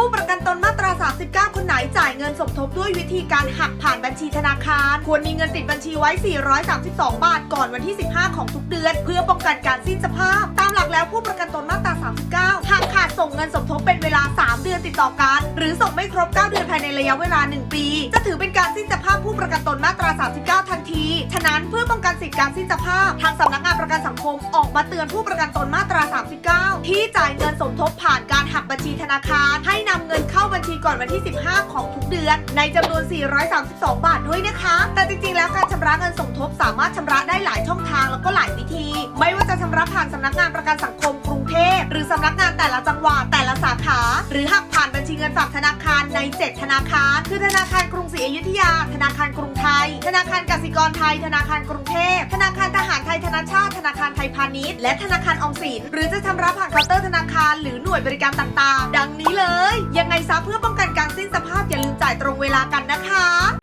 ผู้ประกันตนมาตรา 39 คนไหนจ่ายเงินสมทบด้วยวิธีการหักผ่านบัญชีธนาคาร ควรมีเงินติดบัญชีไว้ 432 บาทก่อนวันที่ 15 ของทุกเดือน เพื่อป้องกันการสิ้นสภาพ ตามหลักแล้วผู้ประกันตนมาตรา 39 หากขาดส่งเงินสมทบเป็นเวลา 3 เดือนติดต่อกัน หรือส่งไม่ครบ 9 เดือนภายในระยะเวลา 1 ปี จะถือเป็นการสิ้นสภาพผู้ประกันตนมาตรา 39 ทันที ฉะนั้นเพื่อป้องกันสิทธิการสิ้นสภาพ ทางสำนักงานประกันสังคมออกมาเตือนผู้ประกันตนมาตรา 39 ที่จ่ายเงินสมทบผ่าน บัญชีธนาคาร ให้นำเงินเข้าบัญชีก่อนวันที่ 15 ของทุกเดือน ในจำนวน 432 บาทด้วยนะคะ แต่จริงๆ แล้วการชำระเงินสมทบสามารถชำระได้หลายช่องทางแล้วก็หลายวิธี ไม่ว่าจะชำระผ่านสำนักงานประกันสังคมกรุงเทพหรือสำนักงานแต่ละจังหวัดแต่ละสาขา หรือหักผ่านบัญชีเงินฝากธนาคารใน 7 ธนาคาร คือธนาคารกรุงศรีอยุธยา ธนาคารกรุงไทย ธนาคารกสิกรไทย ธนาคารกรุงเทพธนาคารทหารไทยธนาชาติ ธนาคารไทยพาณิชย์และธนาคารออมสินหรือจะชำระผ่านเคาน์เตอร์าคารหรือหน่วยบริการต่างๆ ดังนี้เลย ยังไงซะเพื่อป้องกันการสิ้นสภาพอย่าลืมจ่ายตรงเวลากันนะคะ